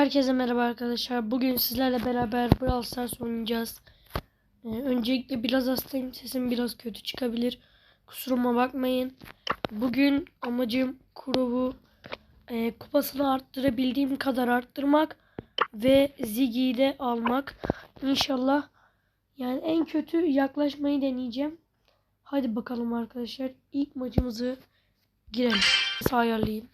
Herkese merhaba arkadaşlar. Bugün sizlerle beraber Brawl Stars oynayacağız. Ee, öncelikle biraz hastayım. Sesim biraz kötü çıkabilir. Kusuruma bakmayın. Bugün amacım Kurov'u e, kupasını arttırabildiğim kadar arttırmak ve Ziggy'yi de almak. İnşallah yani en kötü yaklaşmayı deneyeceğim. Hadi bakalım arkadaşlar. İlk maçımızı girelim. Sağ ayarlayayım.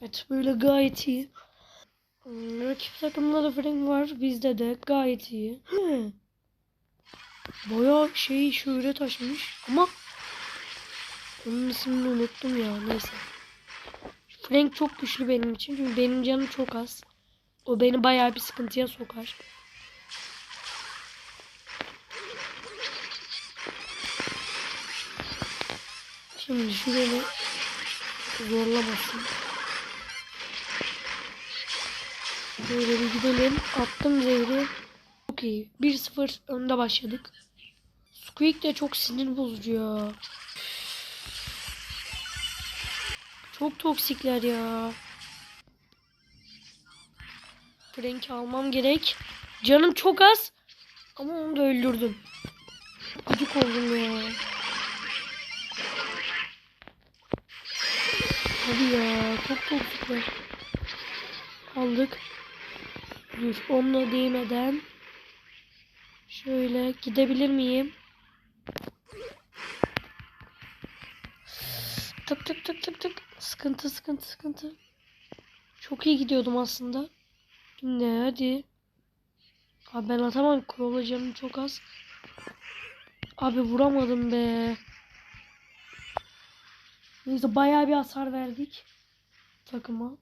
Evet böyle gayet iyi. Hmm, Rakip takımda da Frank var. Bizde de gayet iyi. Hı. Bayağı şey şöyle taşımış ama onun ismini unuttum ya neyse. Frank çok güçlü benim için çünkü benim canım çok az. O beni bayağı bir sıkıntıya sokar. Şimdi şuraya zorlamasın. Böyle bir gidelim. Attım zehri. Çok iyi. 1-0 önde başladık. Squeak de çok sinir bozucu ya. Çok toksikler ya. Frank'i almam gerek. Canım çok az. Ama onu da öldürdüm. Gıcık oldum ya. Hadi ya. Çok toksikler. Aldık. Dur onunla değmeden şöyle gidebilir miyim? Tık tık tık tık tık. Sıkıntı sıkıntı sıkıntı. Çok iyi gidiyordum aslında. Şimdi hadi. Abi ben atamam. Kurala canım çok az. Abi vuramadım be. Neyse bayağı bir hasar verdik. Takıma.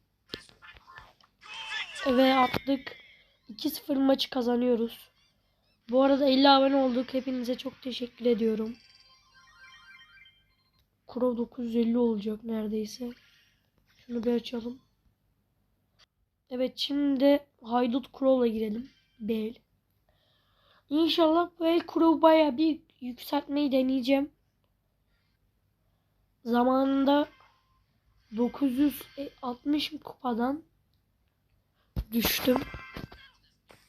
Ve attık. 2-0 maçı kazanıyoruz. Bu arada 50 abone olduk. Hepinize çok teşekkür ediyorum. Kuro 950 olacak neredeyse. Şunu bir açalım. Evet şimdi Haydut Crow'la girelim. Bel. İnşallah el Crow baya bir yükseltmeyi deneyeceğim. Zamanında 960 kupadan düştüm.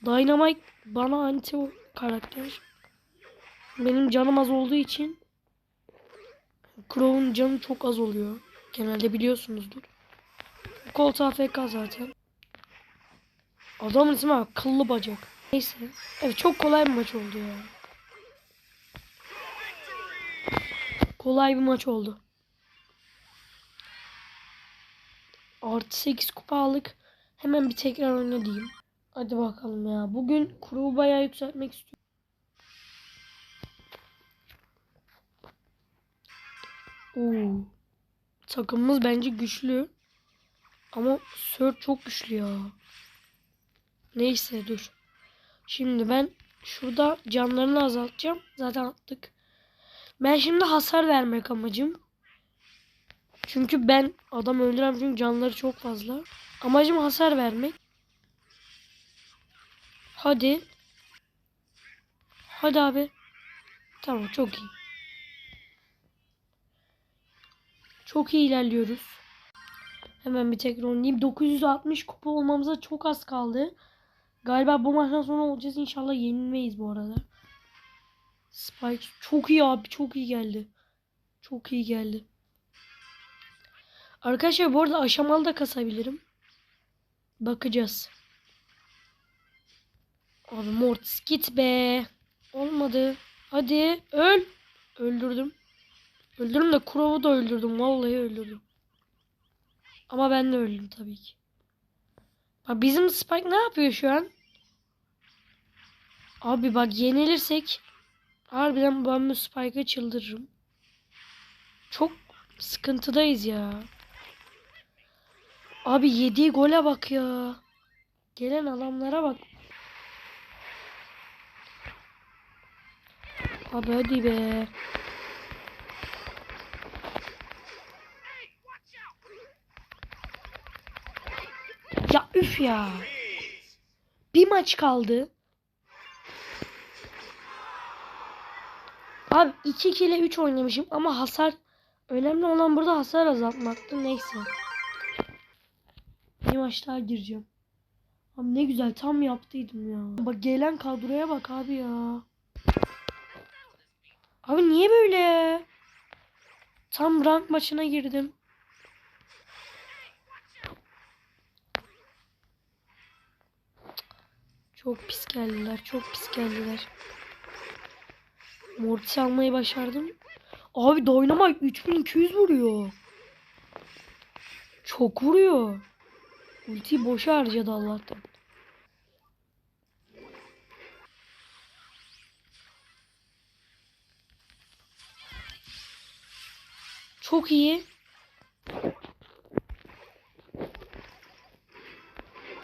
Dynamite bana anti karakter. Benim canım az olduğu için Crow'un canı çok az oluyor. Genelde biliyorsunuzdur. Colt AFK zaten. Adamın ismi bak bacak. Neyse. Evet çok kolay bir maç oldu ya. Kolay bir maç oldu. Artı 8 kupa aldık. Hemen bir tekrar oyna diyeyim. Hadi bakalım ya. Bugün kuru bayağı yükseltmek istiyorum. Oo. Takımımız bence güçlü. Ama Sir çok güçlü ya. Neyse dur. Şimdi ben şurada canlarını azaltacağım. Zaten attık. Ben şimdi hasar vermek amacım. Çünkü ben adam öldüremem çünkü canları çok fazla. Amacım hasar vermek. Hadi. Hadi abi. Tamam çok iyi. Çok iyi ilerliyoruz. Hemen bir tekrar oynayayım. 960 kupa olmamıza çok az kaldı. Galiba bu maçtan sonra olacağız. İnşallah yenilmeyiz bu arada. Spike çok iyi abi. Çok iyi geldi. Çok iyi geldi. Arkadaşlar bu arada aşamalı da kasabilirim. Bakacağız. Abi Mortis git be. Olmadı. Hadi öl. Öldürdüm. Öldürdüm de Crow'u da öldürdüm. Vallahi öldürdüm. Ama ben de öldüm tabii ki. Bak bizim Spike ne yapıyor şu an? Abi bak yenilirsek harbiden ben bu Spike'a çıldırırım. Çok sıkıntıdayız ya. Abi yediği gole bak ya. Gelen adamlara bak. Abi hadi be. Ya üf ya. Bir maç kaldı. Abi 2 ile 3 oynamışım ama hasar önemli olan burada hasar azaltmaktı. Neyse. bir maç daha gireceğim. Abi ne güzel tam yaptıydım ya. Bak gelen kadroya bak abi ya. Niye böyle? Tam rank maçına girdim. Çok pis geldiler. Çok pis geldiler. Mortis almayı başardım. Abi Dynamite 3200 vuruyor. Çok vuruyor. Ultiyi boşa harcadı Allah'tan. Çok iyi.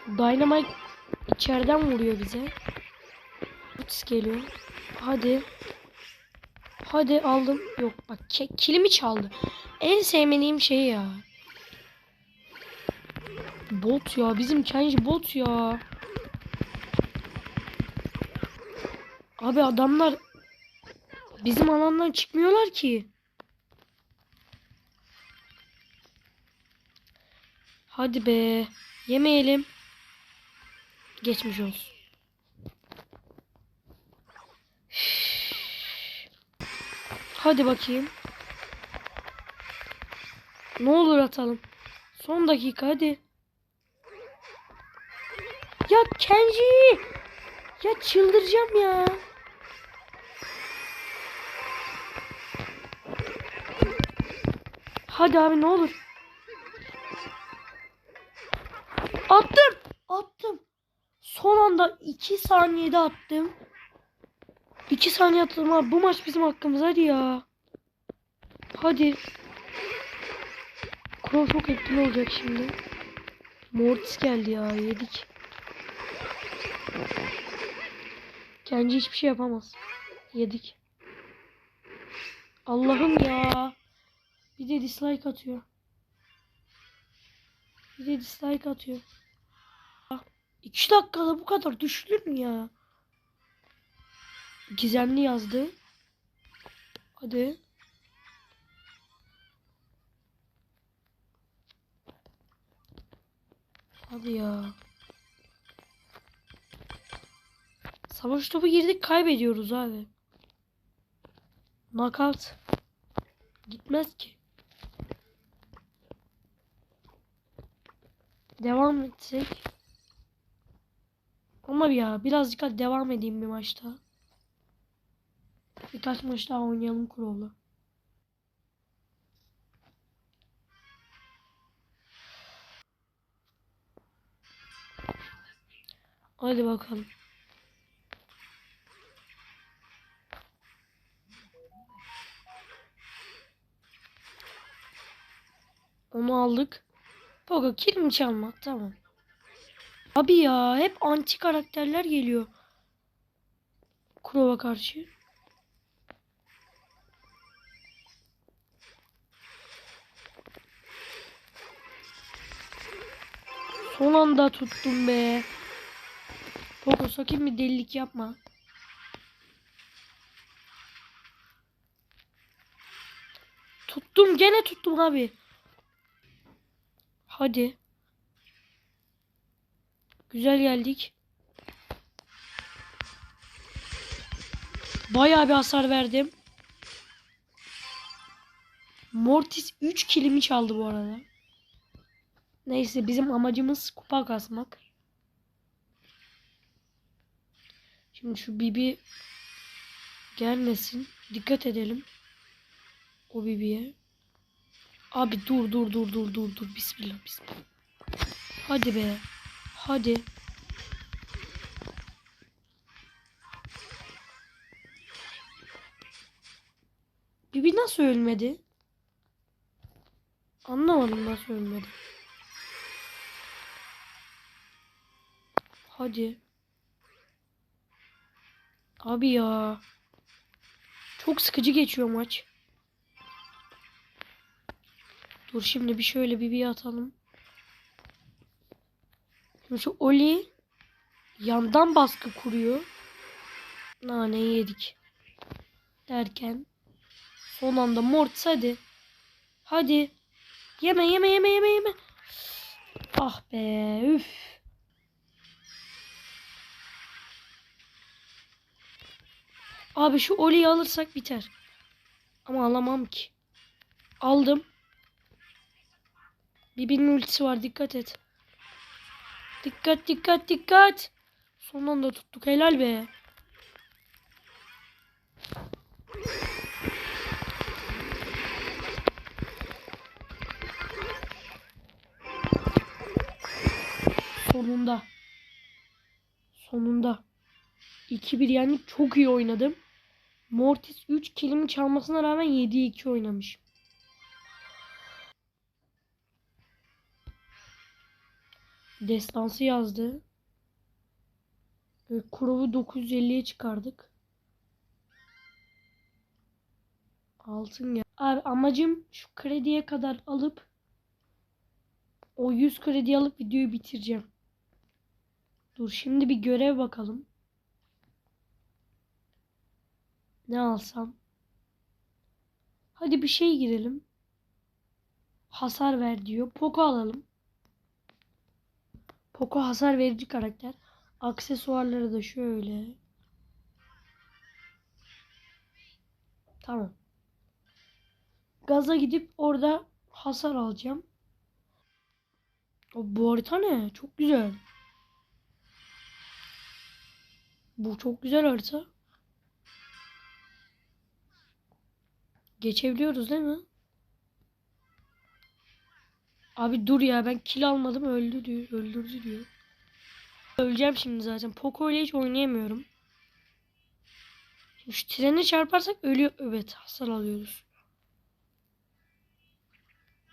Dynamite içeriden vuruyor bize. Mortis geliyor. Hadi. Hadi aldım. Yok bak kilimi çaldı. En sevmediğim şey ya. Bot ya. Bizim Kenji bot ya. Abi adamlar bizim alandan çıkmıyorlar ki. Hadi be. Yemeyelim. Geçmiş olsun. Hadi bakayım. Ne olur atalım. Son dakika hadi. Ya Kenji! Ya çıldıracağım ya. Hadi abi ne olur. Anda 2 saniyede attım. 2 saniye attım abi. Bu maç bizim hakkımız. Hadi ya. Hadi. Crow çok etkili olacak şimdi. Mortis geldi ya. Yedik. Kendi hiçbir şey yapamaz. Yedik. Allah'ım ya. Bir de dislike atıyor. Bir de dislike atıyor. 2 dakikada bu kadar düşülür mü ya? Gizemli yazdı. Hadi. Hadi ya. Savaş topu girdik kaybediyoruz abi. Knockout. Gitmez ki. Devam etsek. Ama ya birazcık daha devam edeyim bir maçta. Birkaç maç daha oynayalım Crow'la. Hadi bakalım. Onu aldık. Pogo kill mi çalma? Tamam. Abi ya hep anti karakterler geliyor. Kurova karşı. Son anda tuttum be. Pogo sakın bir delilik yapma. Tuttum gene tuttum abi. Hadi. Güzel geldik. Bayağı bir hasar verdim. Mortis 3 kilimi çaldı bu arada. Neyse bizim amacımız kupa kasmak. Şimdi şu Bibi gelmesin. Dikkat edelim. O Bibi'ye. Abi dur dur dur dur dur dur. Bismillah bismillah. Hadi be. Hadi. Bibi nasıl ölmedi? Anlamadım nasıl ölmedi. Hadi. Abi ya. Çok sıkıcı geçiyor maç. Dur şimdi bir şöyle bir bir atalım. Şu Oli yandan baskı kuruyor. Naneyi yedik. Derken son anda Mortis hadi. Hadi. Yeme yeme yeme yeme yeme. Ah be üf. Abi şu Oli'yi alırsak biter. Ama alamam ki. Aldım. Bibi'nin ultisi var dikkat et. Dikkat dikkat dikkat. Son anda tuttuk helal be. Sonunda. Sonunda. 2-1 yani çok iyi oynadım. Mortis 3 kilimi çalmasına rağmen 7-2 oynamış. Destansı yazdı. Ve Kurov'u 950'ye çıkardık. Altın gel. Abi amacım şu krediye kadar alıp o 100 kredi alıp videoyu bitireceğim. Dur şimdi bir görev bakalım. Ne alsam? Hadi bir şey girelim. Hasar ver diyor. Poco alalım. Poco hasar verici karakter. Aksesuarları da şöyle. Tamam. Gaza gidip orada hasar alacağım. O bu harita ne? Çok güzel. Bu çok güzel harita. Geçebiliyoruz değil mi? Abi dur ya ben kill almadım öldü diyor. Öldürdü diyor. Öleceğim şimdi zaten. Poco ile hiç oynayamıyorum. Şimdi şu trene çarparsak ölüyor. Evet hasar alıyoruz.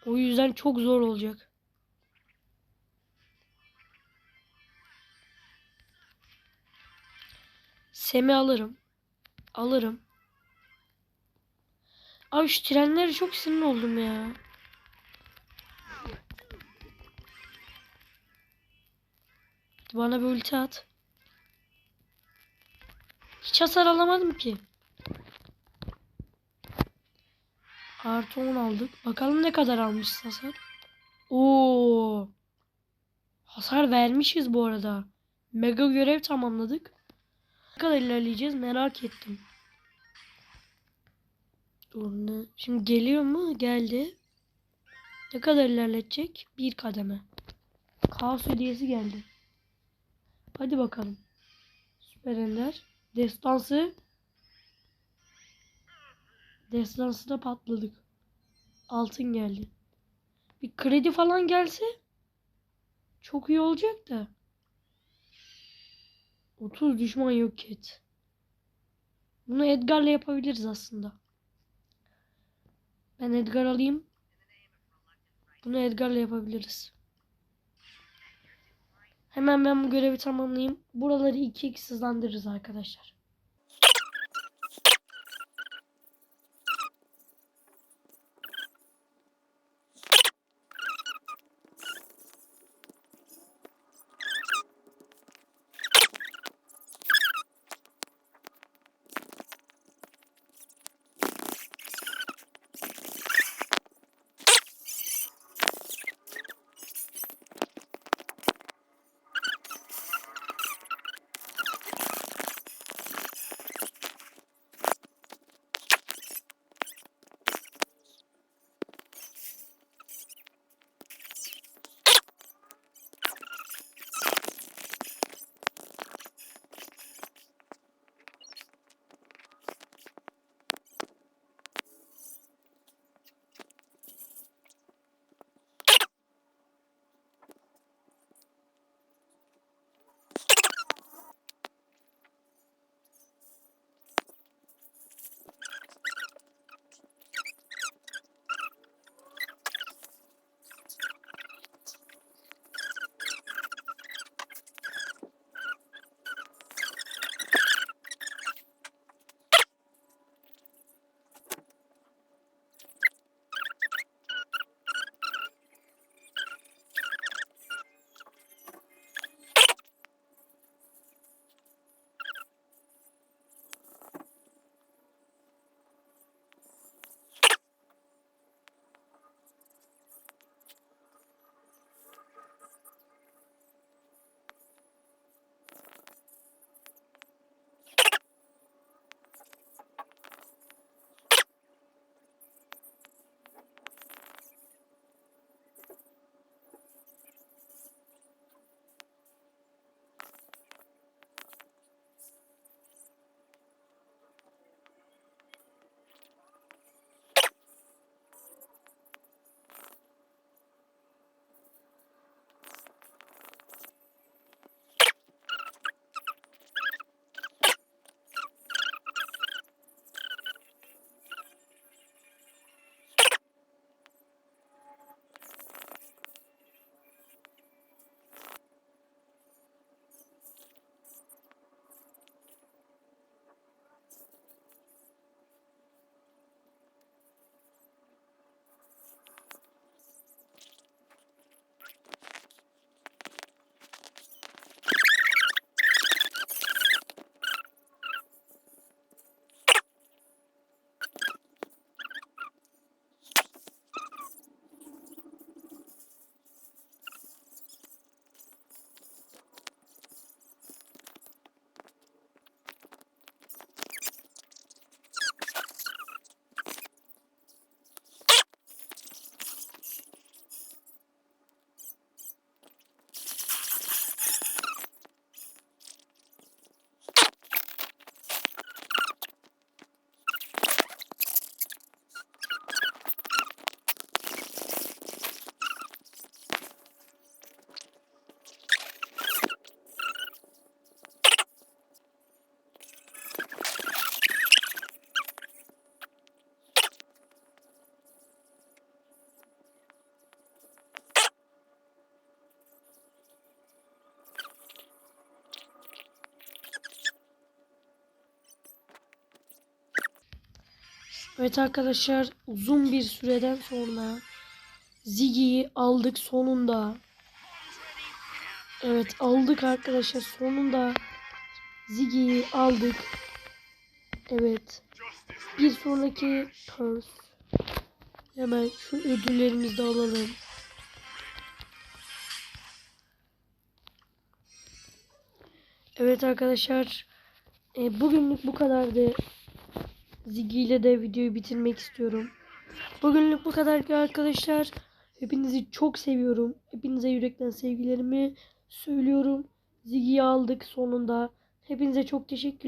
O yüzden çok zor olacak. Semi alırım. Alırım. Abi şu trenlere çok sinir oldum ya. Bana bir ulti at. Hiç hasar alamadım ki. Artı 10 aldık. Bakalım ne kadar almışız hasar. Oo. Hasar vermişiz bu arada. Mega görev tamamladık. Ne kadar ilerleyeceğiz merak ettim. Dur ne? Şimdi geliyor mu? Geldi. Ne kadar ilerletecek? Bir kademe. Kaos hediyesi geldi. Hadi bakalım. Süper Ender. Destansı. Destansı da patladık. Altın geldi. Bir kredi falan gelse çok iyi olacak da. 30 düşman yok et. Bunu Edgar'la yapabiliriz aslında. Ben Edgar alayım. Bunu Edgar'la yapabiliriz. Hemen ben bu görevi tamamlayayım. Buraları 2-2 hızlandırırız arkadaşlar. Evet arkadaşlar uzun bir süreden sonra Ziggy'yi aldık sonunda. Evet aldık arkadaşlar sonunda Ziggy'yi aldık. Evet. Bir sonraki purse. Hemen şu ödüllerimizi de alalım. Evet arkadaşlar. e, bugünlük bu kadardı. Ziggy ile de videoyu bitirmek istiyorum. Bugünlük bu kadar arkadaşlar. Hepinizi çok seviyorum. Hepinize yürekten sevgilerimi söylüyorum. Ziggy'yi aldık sonunda. Hepinize çok teşekkür